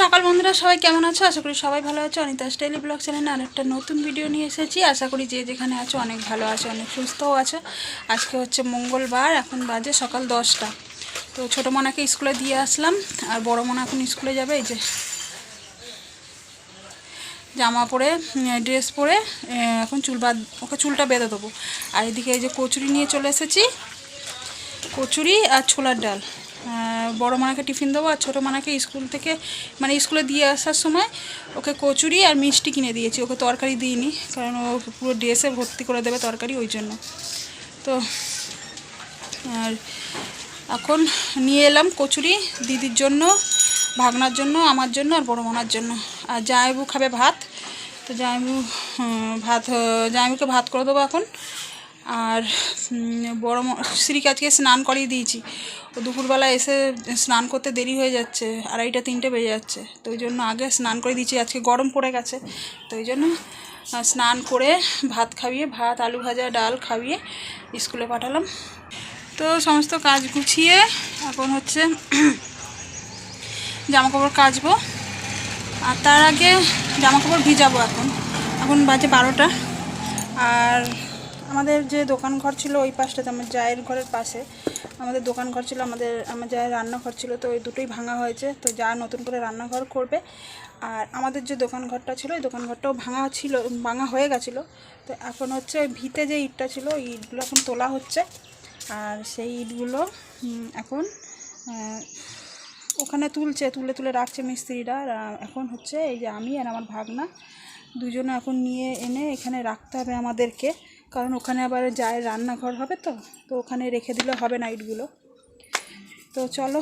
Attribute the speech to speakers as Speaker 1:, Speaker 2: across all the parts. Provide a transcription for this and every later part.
Speaker 1: সকাল বন্ধুরা, সবাই কেমন আছো? আশা করি সবাই ভালো আছো। অনিতা স্টাইলি ব্লগ চ্যানেলে আরেকটা নতুন ভিডিও নিয়ে এসেছি। আশা করি যে যেখানে আছো অনেক ভালো আছো, অনেক সুস্থও আছো। আজকে হচ্ছে মঙ্গলবার, এখন বাজে সকাল দশটা। তো ছোটো মনাকে স্কুলে দিয়ে আসলাম, আর বড় মনা এখন স্কুলে যাবে, এই যে জামা পরে ড্রেস পরে এখন চুল বাদ ওকে চুলটা বেঁধে দেবো। আর এদিকে এই যে কচুরি নিয়ে চলে এসেছি। কচুরি আর ছোলার ডাল। বড় মানাকে টিফিন দেবো আর ছোটো মানাকে স্কুল থেকে মানে স্কুলে দিয়ে আসার সময় ওকে কচুরি আর মিষ্টি কিনে দিয়েছি। ওকে তরকারি দিইনি কারণ ও পুরো ড্রেসে ভর্তি করে দেবে তরকারি ওই জন্য। তো আর এখন নিয়ে এলাম কচুরি দিদির জন্য ভাগনার জন্য আমার জন্য আর বড় মানার জন্য। আর জামাইবু খাবে ভাত তো হুম, ভাত জামাইবুকে ভাত করে দেবো এখন। আর বড় শ্রীকে আজকে স্নান করিয়ে দিয়েছি। ও দুপুরবেলা এসে স্নান করতে দেরি হয়ে যাচ্ছে, আড়াইটা, তিনটে বেজে যাচ্ছে। তো ওই জন্য আগে স্নান করে দিয়েছি, আজকে গরম পড়ে গেছে। তো ওই জন্য স্নান করে ভাত খাইয়ে, ভাত, আলু ভাজা, ডাল খাইয়ে স্কুলে পাঠালাম। তো সমস্ত কাজ গুছিয়ে এখন হচ্ছে জামা কাপড় কাচবো। আর তার আগে জামা কাপড় ভিজাবো এখন। এখন বাজে বারোটা। আর আমাদের যে দোকান ঘর ছিল ওই পাশটাতে, আমার জায়ের ঘরের পাশে, আমাদের দোকান ঘর ছিল, আমাদের, আমার জায়ের রান্নাঘর ছিল, তো ওই দুটোই ভাঙা হয়েছে, তো যা নতুন করে রান্নাঘর করবে। আর আমাদের যে দোকান ঘরটা ছিল, ওই দোকান ঘরটাও ভাঙা ছিল, ভাঙা হয়ে গেছিল। তো এখন হচ্ছে ওই ভিতে যে ইটটা ছিল, ওই ইটগুলো এখন তোলা হচ্ছে। আর সেই ইটগুলো এখন ওখানে তুলছে, তুলে তুলে রাখছে মিস্ত্রিরা। এখন হচ্ছে এই যে আমি আর আমার ভাগনা দুজনে এখন নিয়ে এনে এখানে রাখতে হবে আমাদেরকে। কারণ ওখানে আবার যায় রান্নাঘর হবে তো তো ওখানে রেখে দিলে হবে না ইটগুলো তো চলো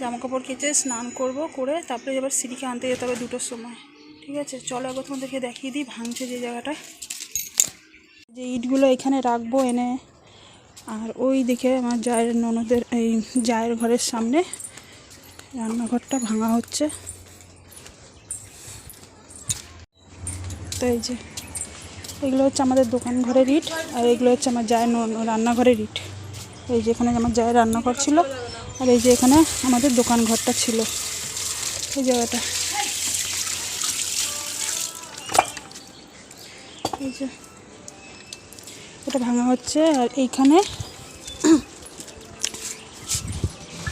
Speaker 1: জামা কাপড় কেচে স্নান করব করে তারপরে এবার সিঁড়িকে আনতে যেতে হবে দুটোর সময়। ঠিক আছে, চলো একবার তোমাদেরকে দেখিয়ে দিই ভাঙছে যে জায়গাটায় যে ইটগুলো এখানে রাখব এনে, আর ওই দিকে আমার জায়ের ননদের, এই জায়ের ঘরের সামনে রান্নাঘরটা ভাঙা হচ্ছে। তো এই যে এগুলো হচ্ছে আমাদের দোকান ঘরের ইট, আর এগুলো হচ্ছে আমার জায়ের ন- রান্নাঘরের ইট। এই যে এখানে আমার জায়ের রান্নাঘর ছিল, আর এই যে এখানে আমাদের দোকান ঘরটা ছিল। এই জায়গাটা এই যে এটা ভাঙা হচ্ছে, আর এইখানে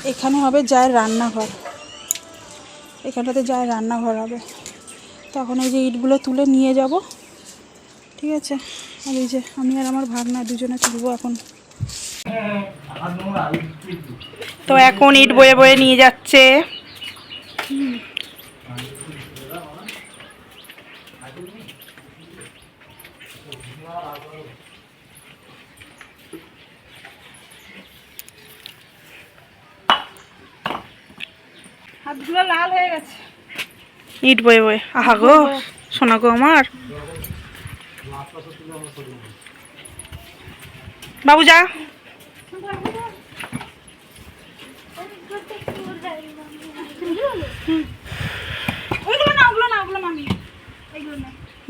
Speaker 1: এখানে হবে যায় রান্নাঘর। এখানটাতে যায় রান্নাঘর হবে। তখন এই যে ইটগুলো তুলে নিয়ে যাব। ঠিক আছে। আর এই যে আমি আর আমার ভাগনা দুজনে তুলবো এখন।
Speaker 2: তো এখন ইট বয়ে বয়ে নিয়ে যাচ্ছে।
Speaker 1: হাতগুলো লাল হয়ে গেছে।
Speaker 2: ইট বয়ে বয়ে। আহা গো শোনা গো আমার। বাবু যা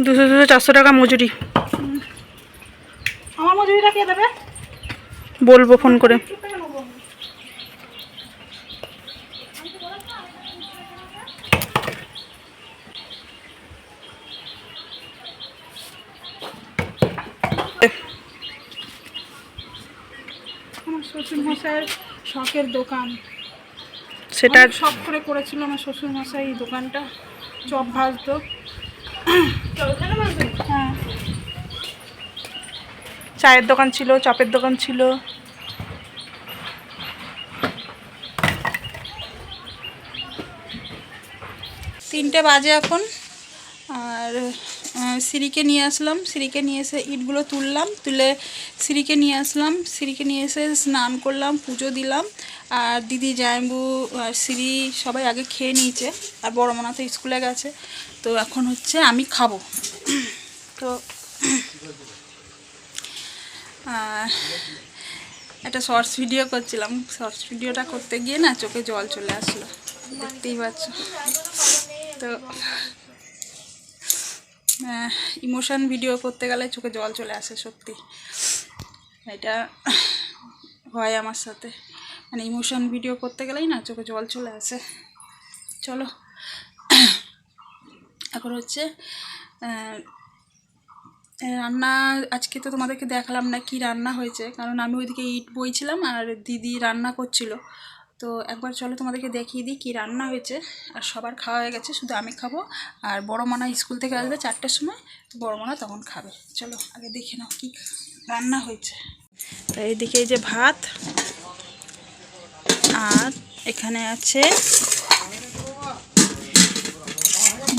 Speaker 2: দুশো দুশো চারশো টাকা মজুরি।
Speaker 1: আমার মজুরিটা কে দেবে?
Speaker 2: বলব ফোন করে।
Speaker 1: শ্বশুর মশাইয়ের শখের দোকান।
Speaker 2: সেটা
Speaker 1: শখ করে করেছিল আমার শ্বশুর মশাই এই দোকানটা চপ ভাজতো। হ্যাঁ।
Speaker 2: চায়ের দোকান ছিল চপের দোকান ছিল।
Speaker 1: তিনটে বাজে এখন আর সিঁড়িকে নিয়ে আসলাম। সিঁড়িকে নিয়ে এসে ইটগুলো তুললাম। তুলে সিঁড়িকে নিয়ে আসলাম। সিঁড়িকে নিয়ে এসে স্নান করলাম, পুজো দিলাম। আর দিদি জায়ম্বু আর সিঁড়ি সবাই আগে খেয়ে নিয়েছে। আর বড় মনা তো স্কুলে গেছে। তো এখন হচ্ছে আমি খাব। তো একটা শর্টস ভিডিও করছিলাম। শর্টস ভিডিওটা করতে গিয়ে না চোখে জল চলে আসলো। দেখতেই পাচ্ছ। তো ইমোশন ভিডিও করতে গেলে চোখে জল চলে আসে, সত্যি। এটা হয় আমার সাথে। মানে ইমোশান ভিডিও করতে গেলেই না চোখে জল চলে আসে। চলো। এখন হচ্ছে রান্না আজকে তো তোমাদেরকে দেখালাম না কি রান্না হয়েছে। কারণ আমি ওইদিকে ইট বইছিলাম আর দিদি রান্না করছিল। তো একবার চলো তোমাদেরকে দেখিয়ে দিই কী রান্না হয়েছে। আর সবার খাওয়া হয়ে গেছে, শুধু আমি খাব। আর বড় মানা স্কুল থেকে আসবে চারটের সময়, তো বড় মানা তখন খাবে। চলো আগে দেখে নাও কী রান্না হয়েছে। তো এইদিকে এই যে ভাত, আর এখানে আছে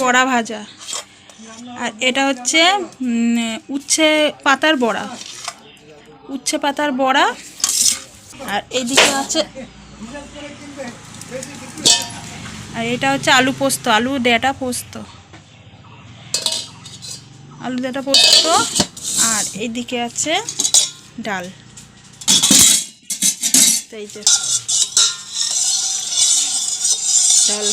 Speaker 1: বড়া ভাজা। আর এটা হচ্ছে উচ্ছে পাতার বড়া। উচ্ছে পাতার বড়া। আর এদিকে আছে আর এটা হচ্ছে আলু পোস্ত, আলু ডেটা পোস্ত। আলু ডেটা পোস্ত, আর এইদিকে আছে ডাল। এই যে ডাল।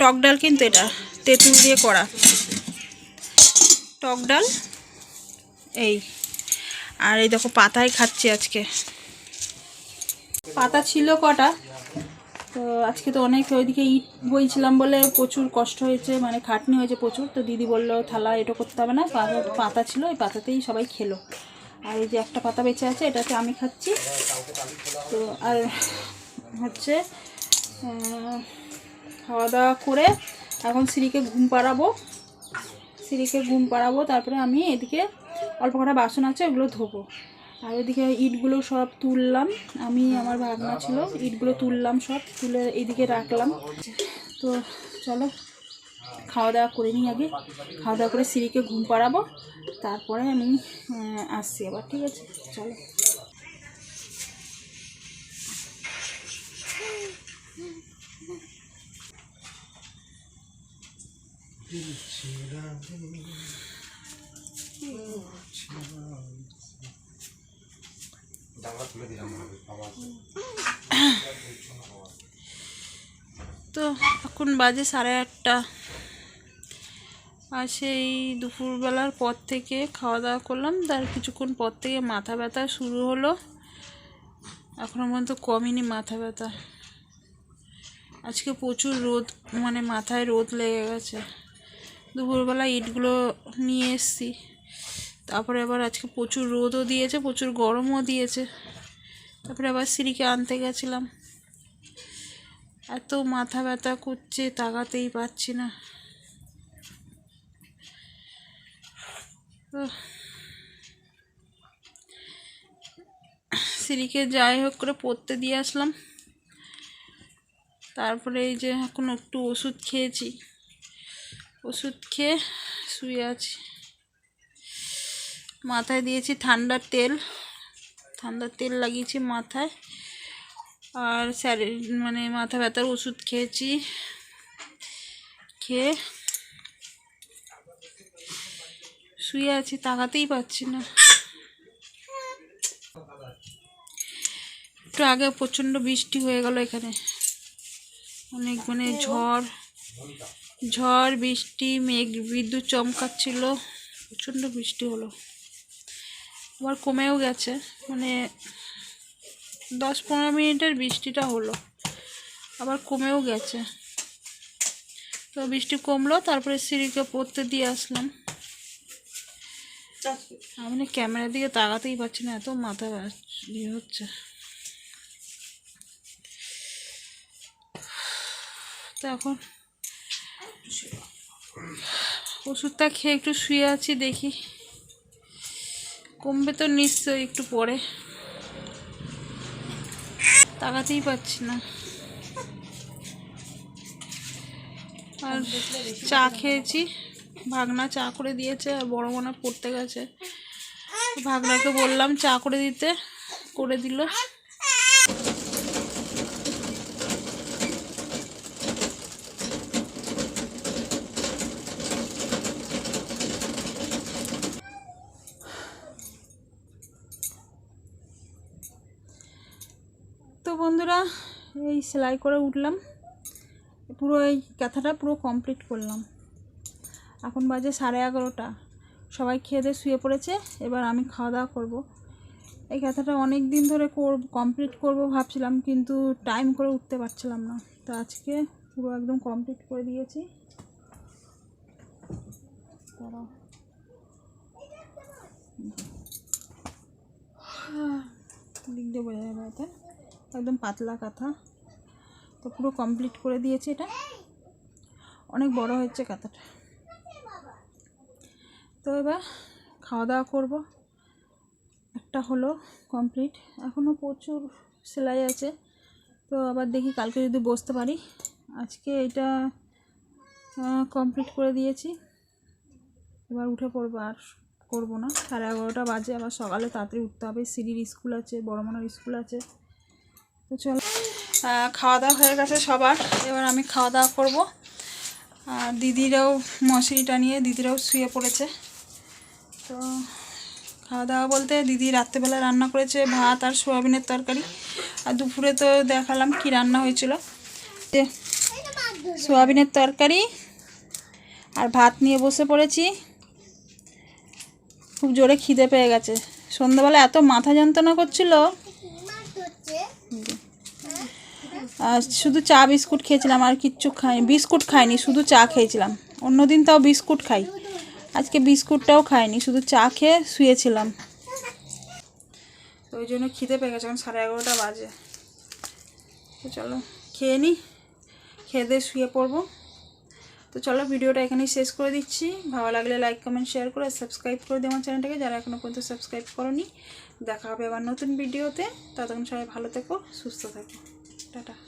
Speaker 1: টক ডাল কিন্তু এটা, তেঁতুল দিয়ে করা। টক ডাল, এই। আর এই দেখো পাতায় খাচ্ছি আজকে। পাতা ছিল কটা? তো আজকে তো অনেক ওইদিকে ইট বইছিলাম বলে প্রচুর কষ্ট হয়েছে মানে খাটনি হয়েছে প্রচুর। তো দিদি বলল, থালা এটা করতে হবে না, পাতা ছিল, ওই পাতাতেই সবাই খেলো। আর এই যে একটা পাতা বেঁচে আছে, এটাতে আমি খাচ্ছি। তো আর হচ্ছে খাওয়া দাওয়া করে এখন সিঁড়িকে ঘুম পাড়াবো। সিঁড়িকে ঘুম পাড়াবো, তারপরে আমি এদিকে অল্প কটা বাসন আছে, ওগুলো ধোবো। আর এদিকে ইটগুলো সব তুললাম। আমি, আমার ভাগনা ছিল, ইটগুলো তুললাম সব, তুলে এদিকে রাখলাম। তো চলো, খাওয়া দাওয়া করে নিই আগে। খাওয়া দাওয়া করে সিঁড়িকে ঘুম পাড়াবো। তারপরে আমি আসছি আবার, ঠিক আছে? চলো। তো এখন বাজে সাড়ে আটটা। আর সেই দুপুরবেলার পর থেকে খাওয়া দাওয়া করলাম। তার কিছুক্ষণ পর থেকে মাথা ব্যথা শুরু হলো। এখনও পর্যন্ত কমেনি মাথা ব্যথা। আজকে প্রচুর রোদ মানে মাথায় রোদ লেগে গেছে। দুপুরবেলা ইটগুলো নিয়ে এসছি। তারপরে আবার আজকে প্রচুর রোদও দিয়েছে, প্রচুর গরমও দিয়েছে। তারপরে আবার সিঁড়িকে আনতে গেছিলাম। এত মাথা ব্যথা করছে, তাকাতেই পাচ্ছি না। সিঁড়িকে যাই হোক করে পড়তে দিয়ে আসলাম। তারপরে এই যে এখন একটু ওষুধ খেয়েছি। ওষুধ খেয়ে শুয়ে আছি। মাথায় দিয়েছি ঠান্ডার তেল। ঠান্ডার তেল লাগিয়েছি মাথায়। আর স্যার মানে মাথা ব্যথার ওষুধ খেয়েছি। খেয়ে শুয়ে আছি, তাকাতেই পাচ্ছি না। একটু আগে প্রচণ্ড বৃষ্টি হয়ে গেল এখানে। অনেক মানে ঝড় ঝড়, বৃষ্টি, মেঘ, বিদ্যুৎ চমকাচ্ছিল। প্রচণ্ড বৃষ্টি হলো। আবার কমেও গেছে। মানে দশ পনেরো মিনিটের বৃষ্টিটা হলো। আবার কমেও গেছে। তো বৃষ্টি কমলো তারপরে সিঁড়িকে পড়তে দিয়ে আসলাম। আমি ক্যামেরার দিকে তাকাতেই পারছি না এত মাথা ইয়ে হচ্ছে। তো এখন ওষুধটা খেয়ে একটু শুয়ে আছি দেখি। কমবে তো নিশ্চয়ই একটু পরে। তাকাতেই পাচ্ছি না। আর চা খেয়েছি। ভাগনা চা করে দিয়েছে, আর বড় মনে পড়তে গেছে। ভাগনাকে বললাম চা করে দিতে, করে দিল। বন্ধুরা, এই সেলাই করে উঠলাম। পুরো এই কাঁথাটা পুরো কমপ্লিট করলাম। এখন বাজে সাড়ে এগারোটা। সবাই খেয়ে দিয়ে শুয়ে পড়েছে, এবার আমি খাওয়া দাওয়া করব। এই কথাটা অনেক দিন ধরে করব কমপ্লিট করব ভাবছিলাম, কিন্তু টাইম করে উঠতে পারছিলাম না। তো আজকে পুরো একদম কমপ্লিট করে দিয়েছি। দাঁড়াও। দিক দিয়ে বোঝা যাবে এটা একদম পাতলা কাঁথা। তো পুরো কমপ্লিট করে দিয়েছি এটা। অনেক বড় হয়েছে কাঁথাটা। তো এবার খাওয়া দাওয়া করব। একটা হলো কমপ্লিট এখনও প্রচুর সেলাই আছে। তো আবার দেখি কালকে যদি বসতে পারি। আজকে এটা কমপ্লিট করে দিয়েছি। এবার উঠে পড়ব আর করব না। সাড়ে এগারোটা বাজে। আবার সকালে তাড়াতাড়ি উঠতে হবে। সিঁড়ির স্কুল আছে, বড় মনের স্কুল আছে। চলো। খাওয়া দাওয়া হয়ে গেছে সবার। এবার আমি খাওয়া দাওয়া করব। আর দিদিরাও মশারিটা নিয়ে, দিদিরাও শুয়ে পড়েছে। তো খাওয়া দাওয়া বলতে দিদি রাত্রেবেলা রান্না করেছে ভাত আর সোয়াবিনের তরকারি। আর দুপুরে তো দেখালাম কি রান্না হয়েছিল। যে সোয়াবিনের তরকারি আর ভাত নিয়ে বসে পড়েছি। খুব জোরে খিদে পেয়ে গেছে। সন্ধ্যাবেলা এত মাথা যন্ত্রণা করছিল। শুধু চা বিস্কুট খেয়েছিলাম, আর কিচ্ছু খাইনি। বিস্কুট খাইনি, শুধু চা খেয়েছিলাম। অন্যদিন তাও বিস্কুট খাই। আজকে বিস্কুটটাও খাইনি, শুধু চা খেয়ে শুয়েছিলাম। তো ওই জন্য খিদে পেয়ে গেছে, এখন সাড়ে এগারোটা বাজে। তো চলো, খেয়ে নিই খেয়ে দিয়ে শুয়ে পড়ব। তো চলো, ভিডিওটা এখানেই শেষ করে দিচ্ছি। ভালো লাগলে লাইক কমেন্ট শেয়ার করে সাবস্ক্রাইব করে দিও আমার চ্যানেলটাকে, যারা এখনও পর্যন্ত সাবস্ক্রাইব করনি। দেখা হবে আবার নতুন ভিডিওতে। ততক্ষণ সবাই ভালো থেকো, সুস্থ থাকো। টাটা